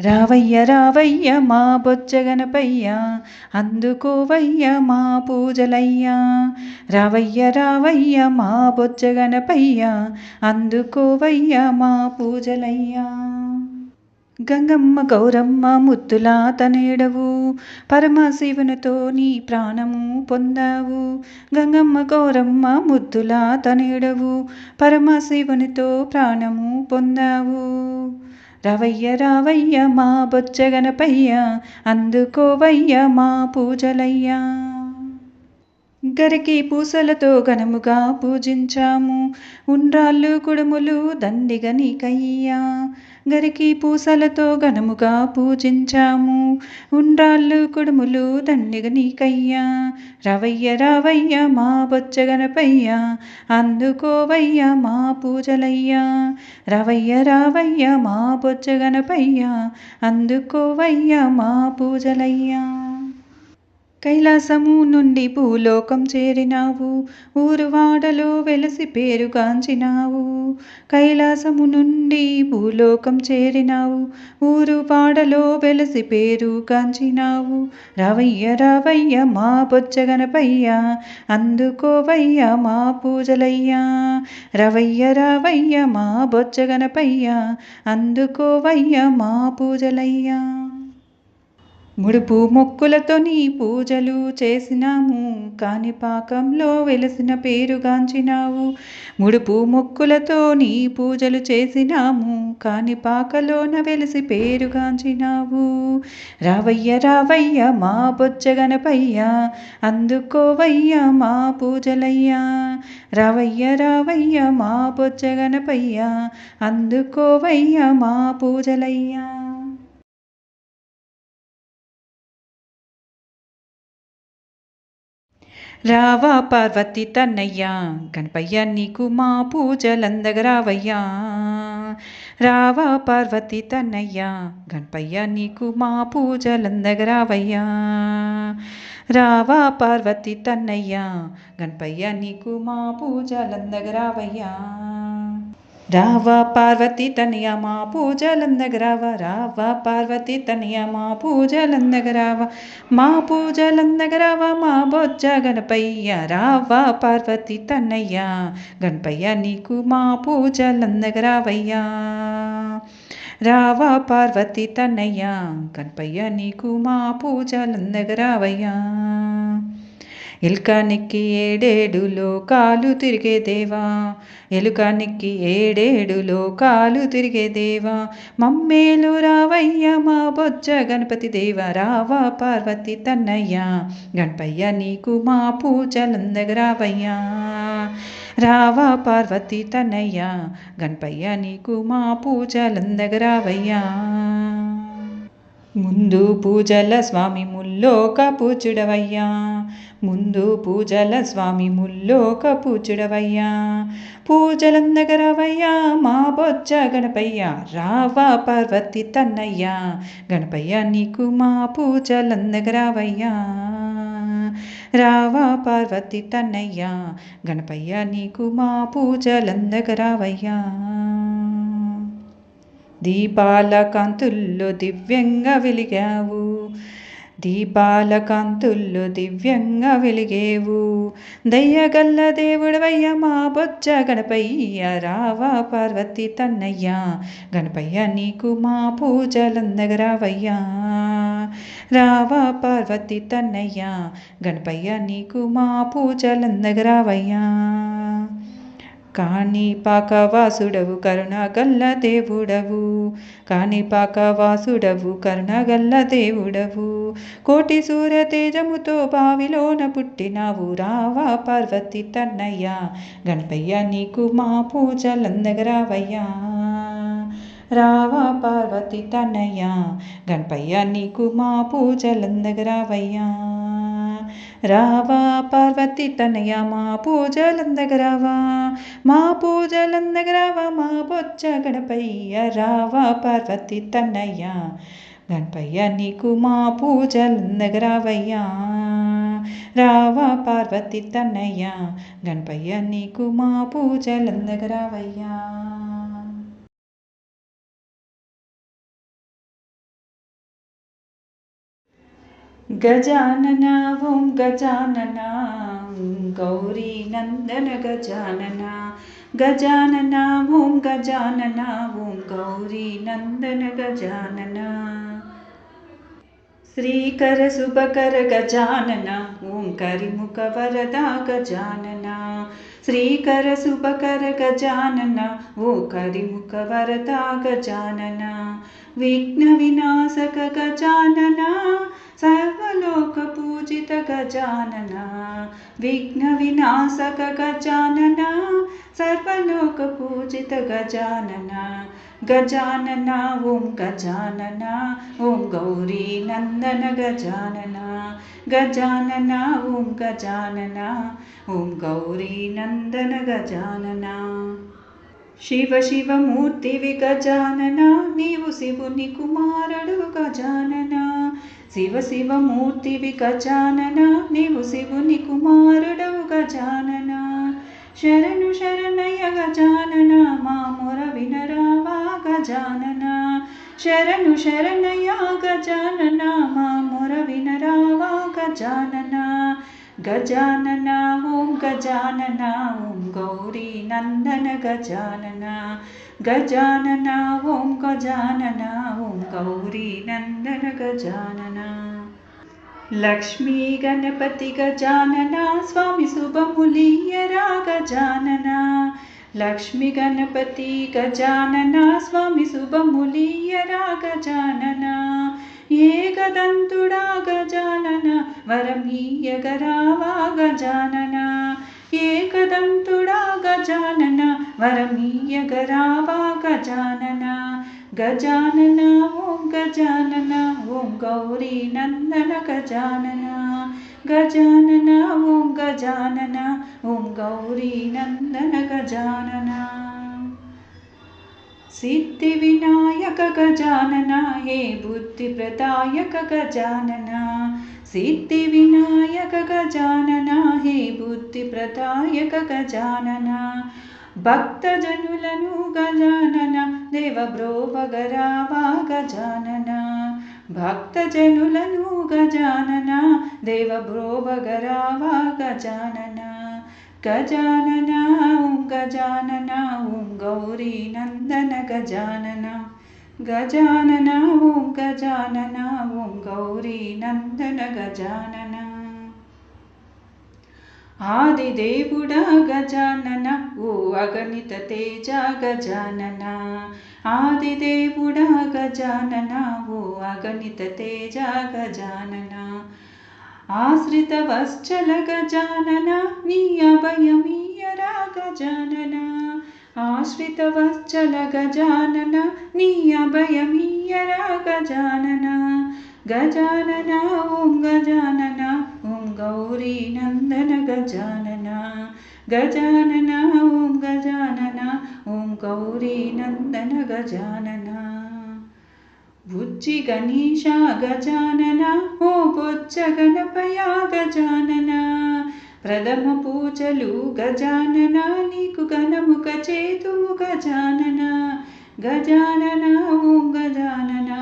రావయ్య రావయ్య మా బొచ్చగనపయ్య అందుకోవయ్య మా పూజలయ్యా. రావయ్య రావయ్య మా బొచ్చగనపయ్య అందుకోవయ్య మా పూజలయ్యా. గంగమ్మ గౌరమ్మ ముత్తులా తనేడవు పరమశివునితో నీ ప్రాణము పొందావు. గంగమ్మ గౌరమ్మ ముద్దులా తనేడవు పరమశివునితో ప్రాణము పొందావు. రవయ్య రావయ్య మా బొచ్చగనపయ్య అందుకోవయ్య మా పూజలయ్యా. గరికి పూసలతో ఘనముగా పూజించాము. ఉండ్రాళ్ళు కుడుములు దండిగ నీకయ్యా. గరికి పూసలతో ఘనముగా పూజించాము. ఉండ్రాళ్ళు కుడుములు దండిగ నీకయ్యా. రవయ్య రావయ్య మా బొచ్చగనపయ్యా అందుకోవయ్య మా పూజలయ్యా. రవయ్య రావయ్య మా బొచ్చగనపయ్యా అందుకోవయ్య మా పూజలయ్యా. కైలాసము నుండి భూలోకం చేరినావు ఊరువాడలో వెలసి పేరుగాంచినావు కైలాసము నుండి భూలోకం చేరినావు ఊరువాడలో వెలసి పేరుగాంచినావు రావయ్య రావయ్య మా బొచ్చగనపయ్య అందుకోవయ్య మా పూజలయ్యా. రవయ్య రావయ్య మా బొచ్చగనపయ్య అందుకోవయ్య మా పూజలయ్యా. ముడుపు మొక్కులతో నీ పూజలు చేసినాము కాణిపాకంలో వెలసిన పేరుగాంచినావు ముడుపు మొక్కులతో నీ పూజలు చేసినాము కాణిపాకలోన వెలిసి పేరుగాంచినావు రావయ్య రావయ్య మా బొచ్చగనపయ్య అందుకోవయ్య మా పూజలయ్యా. రావయ్య రావయ్య మా బొచ్చగనపయ్య అందుకోవయ్య మా పూజలయ్యా. రావా పార్వతి తన్నయ్యా గణపయ్య నీకు మా పూజలందగరావయ్యా. రావా పార్వతి తన్నయ్యా గణపయ్య నీకు మా పూజలందగరావయ్యా. రావా పార్వతి తన్నయ్యా గణపయ్య నీకు మా పూజలందగరావయ్యా. రావా పార్వతి తనియమా పూజలందగరావ రావా పార్వతి తనియమా పూజలందగరావ మా పూజలందగరావ మా బొజ్జ గణపయ్య రావా పార్వతి తన్నయ్య గణపయ్య నీకు మా పూజలందగరావయ్యా. రావా పార్వతి తన్నయ్య గణపయ్య నీకు మా పూజలందగరావయ్యా. ఎలుకానికి ఏడేడు లోకాలు తిరిగే దేవా. ఎలుకానికి ఏడేడు లోకాలు తిరిగే దేవా. మమ్మేలు రావయ్య మా బొజ్జ గణపతి దేవ. రావా పార్వతి తన్నయ్య గణపయ్య నీకు మా పూజలందగరావయ్యా రావా పార్వతి తన్నయ్య గణపయ్య నీకు మా పూజలందగరావయ్యా ముందు పూజల స్వామి ముల్లోక పూచుడవయ్యా ముందు పూజల స్వామి ముల్లోక పూచుడవయ్యా పూజలందగరవయ్యా మా బొజ్జ గణపయ్య రావా పార్వతి తన్నయ్యా. గణపయ్య నీకు మా పూజలందగరావయ్యా. రావా పార్వతి తన్నయ్యా. గణపయ్య నీకు మా పూజలందగరావయ్యా. దీపాల కాంతుల్లో దివ్యంగా వెలిగావు. దీపాల కాంతుల్లో దివ్యంగా వెలిగేవు. దయ్యగల్ల దేవుడవయ్య మా బొజ్జ గణపయ్య రావా పార్వతి తన్నయ్య గణపయ్య నీకు మా పూజలందగరావయ్యా. రావా పార్వతి తన్నయ్య గణపయ్య నీకు మా పూజలందగరావయ్యా. కాణిపాక వాసుడవు కరుణగల్ల దేవుడవు. కాణిపాక వాసుడవు కరుణగల్ల దేవుడవు. కోటి సూర తేజముతో బావిలోన పుట్టినావు రావా పార్వతి తన్నయ్య. గణపయ్య నీకు మా పూజలందగరావయ్యా. రావా పార్వతి తన్నయ్య. గణపయ్య నీకు మా పూజలందగరావయ్యా. రావా పార్వతి తనయ మా పూజలందగరావా మా పూజలందగరావా మా బొచ్చ గణపయ్య. రావా పార్వతి తన్నయ్య గణపయ్య నీకు మా పూజలందగరావయ్యా రావా పార్వతి తన్నయ్య గణపయ్య నీకు మా పూజలందగరావయ్యా గజానన ఓం గజానన గౌరీ నందన గజానన గజానన ఓం గజానన ఓం గౌరీ నందన గజానన శ్రీకర శుభకర గజానన ఓం కరిముఖ विघ्नविनाशक गजानन सर्वलोकपूजित गजानन विघ्नविनाशक गजानना सर्वलोकपूजित गजानन गजानन ॐ गजानन ॐ गौरी नन्दन गजानना गजान ॐ गजानन ॐ गौरी नन्दन गजानना శివ శివమూర్తివి గజానన నీవు శివుని కుమారుడు గజానన శివ శివమూర్తివి గజానన నీవు శివుని కుమారుడవు గజానన శరణు శరణయ్య గజానన మా మొర వినరావా గజానన శరణు శరణయ్య గజానన మా మొర వినరావా గజానన गजानना ॐ गजानना ॐ गौरी नन्दन गजानन। गजानना ॐ गजानना ॐ गौरी नन्दन गजानना। लक्ष्मी गणपति गजानना स्वामी सुबमुलीयरा गजानना लक्ष्मी गणपति गजानना स्वामी सुबमुलीयरा गजानना एकदन्तुडा गजानन वरमीय गरावा गजानन एकदन्तुडा गजानन वरमीय गरावा गजानन गजानन ॐ गजानन ॐ गौरी नन्दन गजानन। गजानन ॐ गजानन ॐ गौरी नन्दन गजानना। सिद्धिविनायक गजानन हे बुद्धिप्रदायक गजानन सिद्धिविनायक गजानन हे बुद्धिप्रदायक गजानन भक्तजनुलनु गजानन जानन गजानन। भक्तजनुलनु गरा वा गजानन। देवब्रोव गरा गजानना ॐ गजानना ॐ गौरी नन्दन गजानना गजानन ॐ गजानना। ॐ गौरी नन्दन गजानन आदिदेवुडगजानन ओ अगणित तेज ते जागजानन आदिदेवुडगजानन ओ अगणित तेज जागजानन आश्रितवश्चलगजानन गजानन आश्रितवश्चलगजानन रागजानना गजानन ॐ गजानन ॐ गौरीनन्दन गजानन गजानन ॐ गजानन ॐ गौरीनन्दन गजानन भुज्जि गणेशा गजानन ॐ గణపయ గజానన ప్రథమ పూజలు గజానన నీకు గణముఖ చేతుము గజానన గజానన ఓం గజానన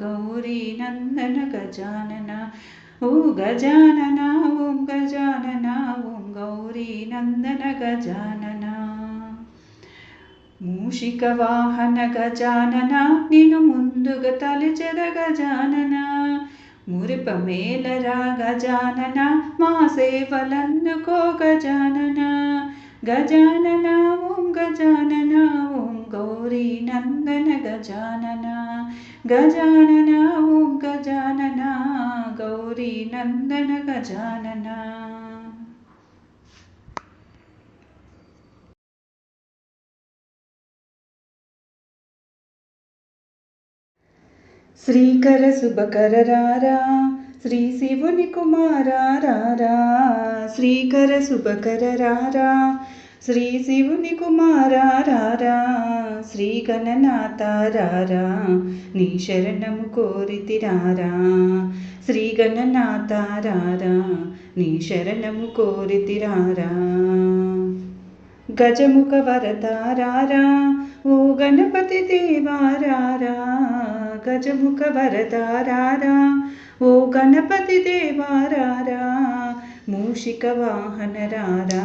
గౌరీ నందన గజానన ఓ గజానన ఓం గజానన ఓం గౌరీ నందన గజానన మూషిక వాహన గజానన నిన్ను ముందుగా తలచెద గజానన मुरुपमेलरा गजानना मासे पलनको गजानना गजानना ओं गजानना ओं गौरी नन्दन गजानना गजानना ओं गजानना गौरी नन्दन गजानना। శ్రీకర శుభకర రారా శ్రీ శివుని కుమారారా శ్రీకర శుభకర రారా శ్రీ శివుని కుమారారా శ్రీ గణనాథారారా నీ శరణము కోరితిరారా. శ్రీ గణనాథారారా నీ శరణము కోరితిరారా. గజముఖ వరదారారా ఓ గణపతి దేవారారా గజముఖ వరదారారా ఓ గణపతి దేవారారా మూషిక వాహనరారా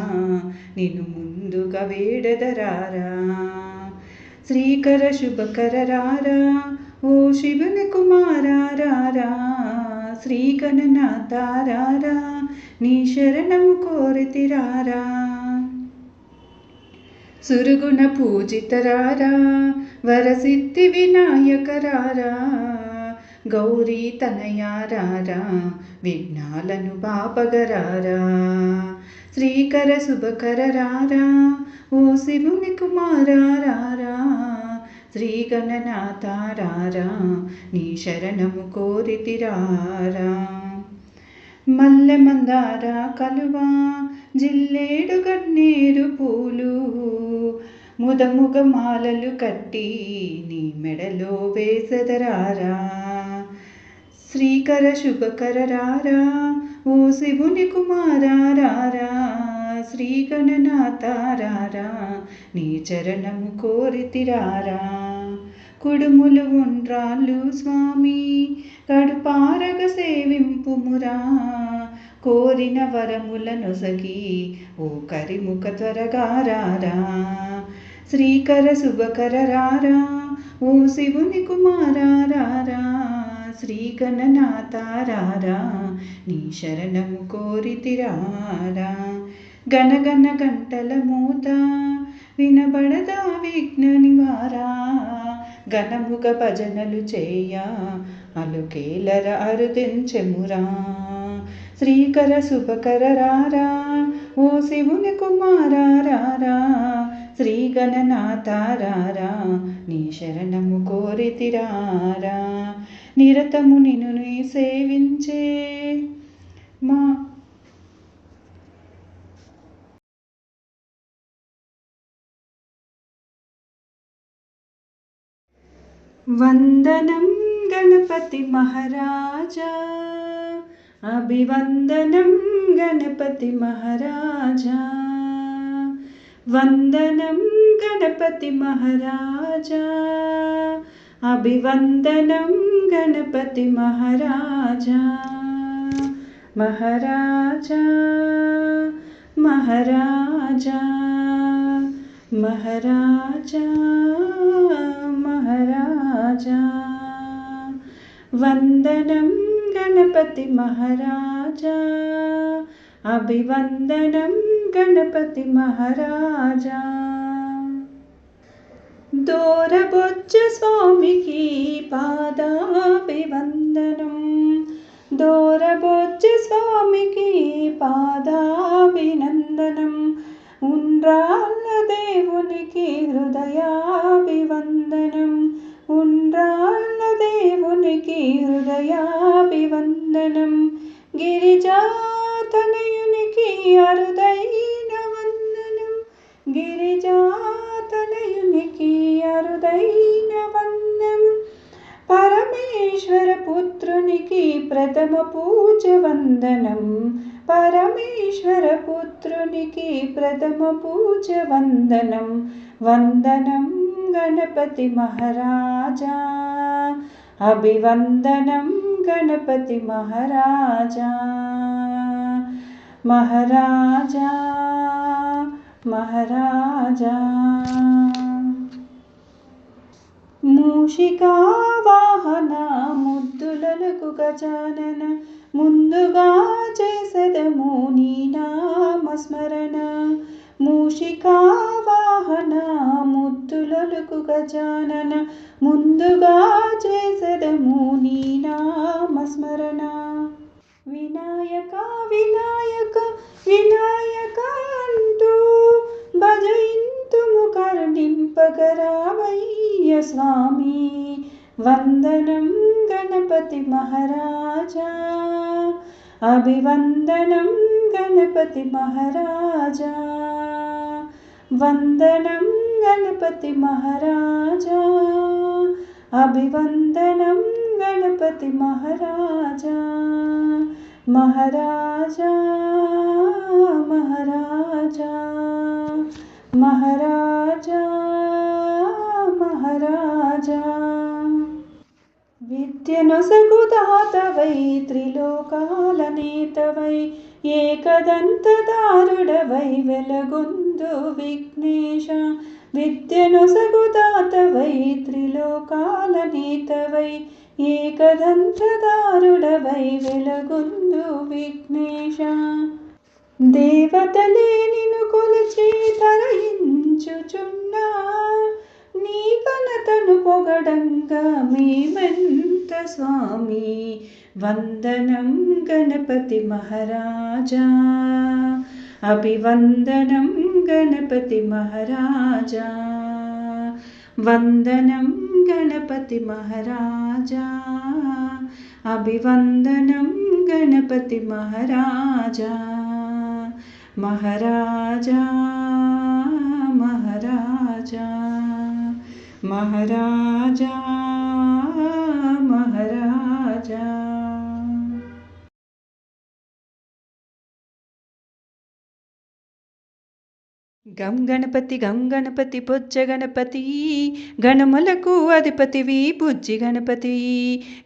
నిన్ను ముందుగా వేడదరారా. శ్రీకర శుభకర రారా ఓ శివుని కుమారారా శ్రీ గణనాథారారా నీ శరణము కోరితిరారా సురుగుణ పూజితరారా వరసిద్ధి వినాయకరారా గౌరీ తనయారారా విఘ్నాలను పాపగరారా శ్రీకర శుభకరరారా ఓ శివుని కుమారారా శ్రీ గణనాథారారా నీ శరణము కోరితిరారా. మల్లె మందార కలువా జిల్లేడు గన్నేరు పూలు ముదముగ మాలలు కట్టి నీ మెడలో వేసెదరారా. శ్రీకర శుభకర రారా ఓ శివుని కుమారారా శ్రీగణనాథారారా నీ చరణము కోరితిరారా. కుడుములు ఉండ్రాళ్ళు స్వామి కడుపారగ సేవింపుమురా. కోరిన వరముల నొసగి ఓ కరిముఖ త్వరగారారా శ్రీకర శుభకర రారా ఓ శివుని కుమారారా శ్రీ గణనాథారారా నీ శరణము కోరితిరారా గణగణ గంటల మూత వినబడదా విఘ్న నివారా. ఘనముగ భజనలు చేయ అలుకేలర అరుదించెమురా. శ్రీకర శుభకర రారా ఓ శివుని కుమారారా గణనాథారారా నీ శరణము కోరితిరారా నిరతము నిన్ను నీ సేవించే మా వందనం గణపతి మహారాజా అభివందనం గణపతి మహారాజా వందనం గణపతి మహారాజా అభివందనం గణపతి మహారాజా మహారాజా మహారాజా మహారాజా మహారాజా వందనం గణపతి మహారాజా అభివందనం గణపతి మహారాజా దూరబొచ్చ స్వామికి పాదాభివందనం దూరబొచ్చ స్వామికి పాదాభినందనం ఉండ్రాళ్ళ దేవునికి హృదయాభివందనం ఉండ్రాళ్ళ దేవునికి హృదయాభివందనం గిరిజాతనయునికి ृदयनवन्दनं अरुदैन अरुदयै न अरुदैन परमेश्वरपुत्रुकी परमेश्वरपुत्रुनिकी परमेश्वरपुत्रुकी प्रथम पूज्यवन्दनं वन्दनं गणपति महाराजा अभिवन्दनं गणपति महाराजा మహారాజా మహారాజా. మూషికా వాహన ముద్దులకు గజానన ముందుగా చేసదము నీ నామస్మరణ మూషికా వాహన ముద్దులకు గజానన ముందుగా చేసదము నీ నామస్మరణ వినాయక వినా विनायकान्तु भजयन्तु मुखर्णिम्परावय्य स्वामी। वन्दनं गणपतिमहाराजा अभिवन्दनं गणपतिमहाराजा वन्दनं गणपतिमहाराजा अभिवन्दनं गणपतिमहाराजा महाराजा महाराजा महाराजा महाराजा। न स गुदातवै त्रिलोकाल नीतवै एकदन्तदारुड वै वेलगुन्धुविघ्नेश विद्य न स गुदातवै त्रिलोकाल ఏకదంతదారుడవై వెలగొందు విఘ్నేశ. దేవతలే నిన్ను కొలిచి తరయించుచున్నా నీ కనతను పొగడంగా మేమెంత స్వామి. వందనం గణపతి మహారాజా. అభివందనం గణపతి మహారాజా. వందనం గణపతి మహారాజా అభివందనం గణపతి మహారాజా మహారాజా మహారాజా మహారాజా మహారాజా గం గణపతి గం గణపతి బొజ్జ గణపతి. గణములకు అధిపతివి బుజ్జి గణపతి.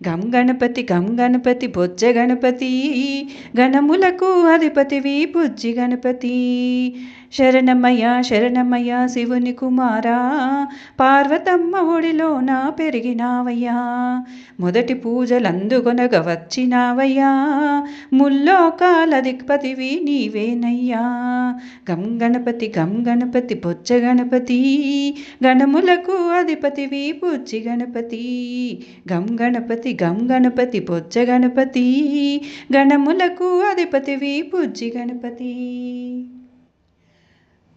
గం గణపతి గం గణపతి బొజ్జ గణపతి. గణములకు అధిపతివి బుజ్జి గణపతి. శరణమయ్య శరణమయ్య శివుని కుమారా పార్వతమ్మ ఒడిలోన పెరిగినావయ్యా. మొదటి పూజలందుకొనగ వచ్చినావయ్యా. ముల్లోకాల దిక్పతివి నీవేనయ్యా. గం గణపతి గం గణపతి బొచ్చ గణపతి గణములకు అధిపతివి బుజ్జి గణపతి. గం గణపతి గం గణపతి బొచ్చ గణపతి గణములకు అధిపతివి బుజ్జి గణపతి.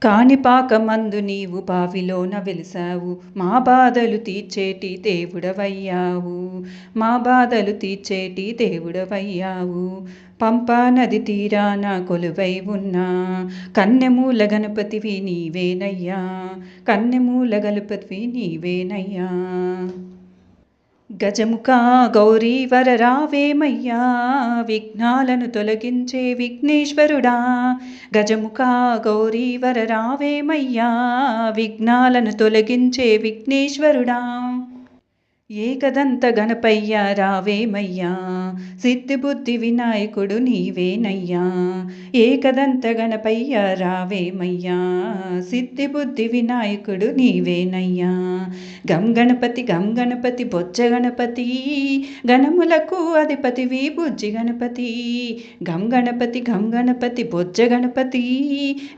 కాణిపాకమందు నీవు బావిలోన వెలిసావు. మా బాధలు తీర్చేటి దేవుడవయ్యావు. మా బాధలు తీర్చేటి దేవుడవయ్యావు. పంపా నది తీరాన కొలువై ఉన్నా. కన్నెమూల గణపతివి నీవేనయ్యా. కన్నెమూల గణపతివి నీవేనయ్యా. గజముఖ గౌరీ వరరావేమయ్యా విఘ్నాలను తొలగించే విఘ్నేశ్వరుడా. గజముఖ గౌరీ వరరావేమయ్యా విఘ్నాలను తొలగించే విఘ్నేశ్వరుడా. ఏకదంత గణపయ్య రావేమయ్యా సిద్ధిబుద్ధి వినాయకుడు నీవేనయ్యా ఏకదంత గణపయ్య రావేమయ్యా సిద్ధిబుద్ధి వినాయకుడు నీవేనయ్యా గం గణపతి గం గణపతి బొచ్చ గణపతి గణములకు అధిపతివి బుజ్జి గణపతి. గం గణపతి గం గణపతి బొచ్చ గణపతి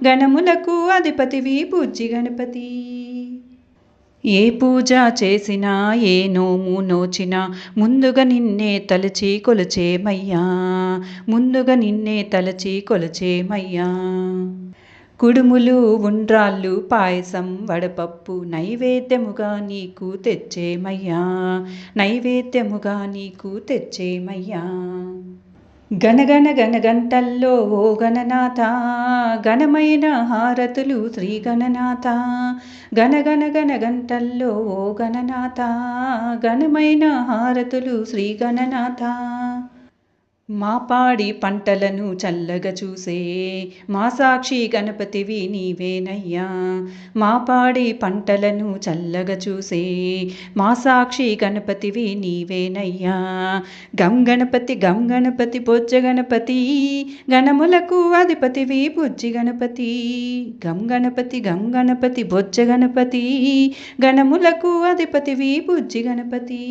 గణములకు అధిపతివి బుజ్జి గణపతి. ఏ పూజ చేసినా ఏ నోము నోచినా ముందుగా నిన్నే తలచి కొలచేమయ్యా ముందుగా నిన్నే తలచి కొలచేమయ్యా కుడుములు ఉండ్రాళ్ళు పాయసం వడపప్పు నైవేద్యముగా నీకు తెచ్చేమయ్యా నైవేద్యముగా నీకు తెచ్చేమయ్యా గణగణ గణగంటల్లో ఓ గణనాథ ఘనమైన హారతులు శ్రీ గణనాథ. గణగణ గణగంటల్లో ఓ గణనాథ ఘనమైన హారతులు శ్రీ గణనాథ. మా పాడి పంటలను చల్లగా చూసే. మా సాక్షి గణపతివి నీవేనయ్యా. మా పాడి పంటలను చల్లగా చూసే. మా సాక్షి గణపతివి నీవేనయ్యా. గం గణపతి గం గణపతి బొజ్జ గణపతి. గణములకు అధిపతివి బుజ్జి గణపతి. గం గణపతి గం గణపతి బొజ్జ గణపతి. గణములకు అధిపతివి బుజ్జి గణపతి.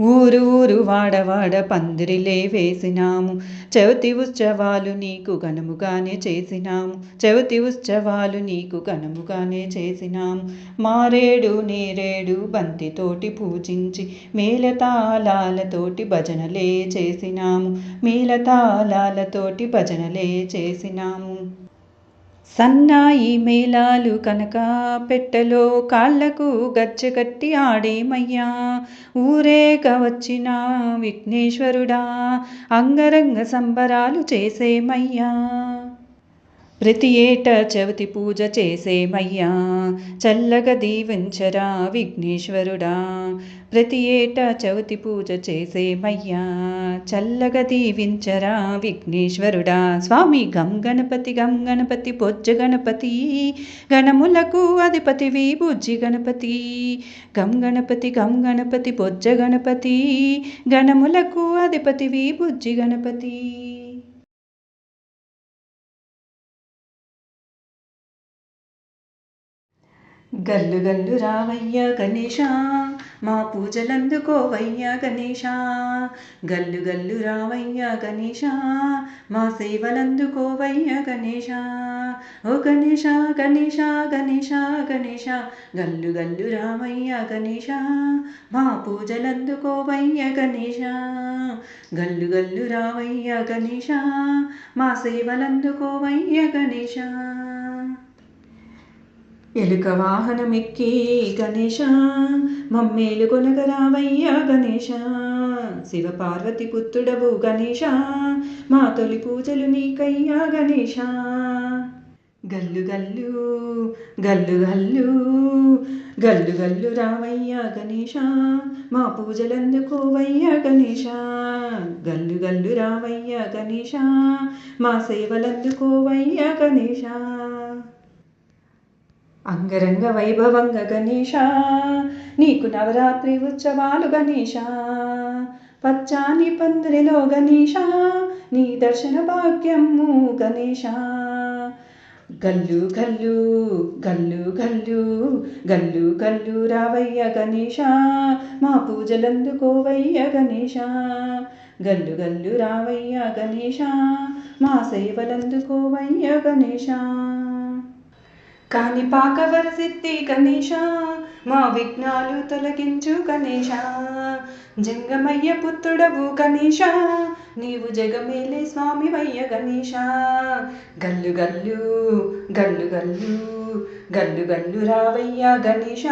ఊరు ఊరు వాడవాడ పందిరిలే వేసినాము. చవితి ఉత్సవాలు నీకు ఘనముగానే చేసినాము. చవితి ఉత్సవాలు నీకు ఘనముగానే చేసినాము. మారేడు నేరేడు బంతితోటి పూజించి మేలతాళాలతోటి భజనలే చేసినాము. మేలతాళాలతోటి భజనలే చేసినాము. సన్నాయి మేళాలు కనుక పెట్టెలో కాళ్ళకు గచ్చగట్టి కట్టి ఆడేమయ్యా? ఊరేగ వచ్చిన విఘ్నేశ్వరుడా అంగరంగ సంబరాలు చేసేమయ్యా? ప్రతి ఏటా చవితి పూజ చేసేమయ్యా చల్లగా దీవించరా విఘ్నేశ్వరుడా ప్రతి ఏటా చవితి పూజ చేసేమయ్యా చల్లగా దీవించరా విఘ్నేశ్వరుడా స్వామి గం గణపతి గం గణపతి పొజ్జ గణపతి గణములకు అధిపతివి బుజ్జి గణపతి గం గణపతి గం గణపతి పొజ్జ గణపతి గణములకు అధిపతివి బుజ్జి గణపతి గల్లు గల్లు రావయ్యా గణేషా మా పూజలందుకోవయ్యా గణేషా గల్లు గల్లు రావయ్యా గణేషా మా సేవలందుకోవయ్యా గణేషా ఓ గణేషా గణేషా గణేషా గణేషా గల్లు గల్లు రావయ్య గణేషా మా పూజలందుకోవయ్యా గణేషా గల్లు గల్లు రావయ్యా గణేషా మా సేవలందుకోవయ్యా గణేషా ఎలుక వాహనమెక్కి గణేష మమ్మేలు కొనగరావయ్యా గణేష శివపార్వతి పుత్రుడవు గణేష మా తొలి పూజలు నీకయ్యా గణేష గల్లు గల్లు గల్లు గల్లు గల్లు గల్లు రావయ్యా గణేష మా పూజలందుకోవయ్యా గణేష గల్లు గల్లు రావయ్యా గణేష మా సేవలందుకోవయ్యా గణేషా అంగరంగ వైభవంగ గణేష నీకు నవరాత్రి ఉత్సవాలు గణేష పచ్చాని పందిరిలో గణేష నీ దర్శన భాగ్యము గణేష గల్లు గల్లు గల్లు గల్లు గల్లు గల్లు రావయ్య గణేష మా పూజలందుకోవయ్య గణేష గల్లు గల్లు రావయ్య గణేష మా సేవలందుకోవయ్య గణేశ. కాని పాకవర సిద్ధి గణేశ మా విఘ్నాలు తొలగించు గణేశ. జంగమయ్య పుత్రుడవు గణేశ నీవు జగమేలే స్వామి వయ్య గణేశ. గల్లు గల్లు గల్లు గల్లు గల్లు గల్లు రావయ్య గణేశ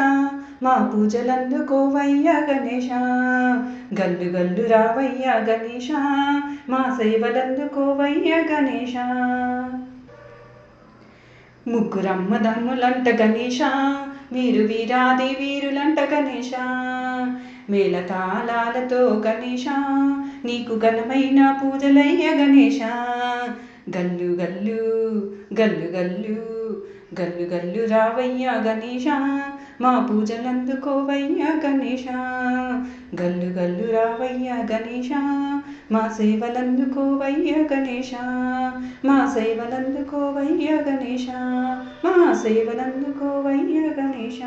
మా పూజలందుకోవయ్య గణేశ. గల్లు గల్లు రావయ్య గణేశ మా సేవలందుకోవయ్య గణేశ. ముగ్గురమ్మ ధర్ములంట గణేష వీరు వీరాది వీరులంట గణేష మేళతాళాలతో గణేష నీకు ఘనమైన పూజలయ్య గణేష గల్లు గల్లు గల్లు గల్లు గల్లు గల్లు రావయ్య గణేష మా పూజలందుకోవయ్య గణేష గల్లు గల్లు రావయ్య గణేషా మా సేవలందుకోవయ్య గణేష మా సేవలందుకోవయ్య గణేష మా సేవలందుకోవయ్య గణేష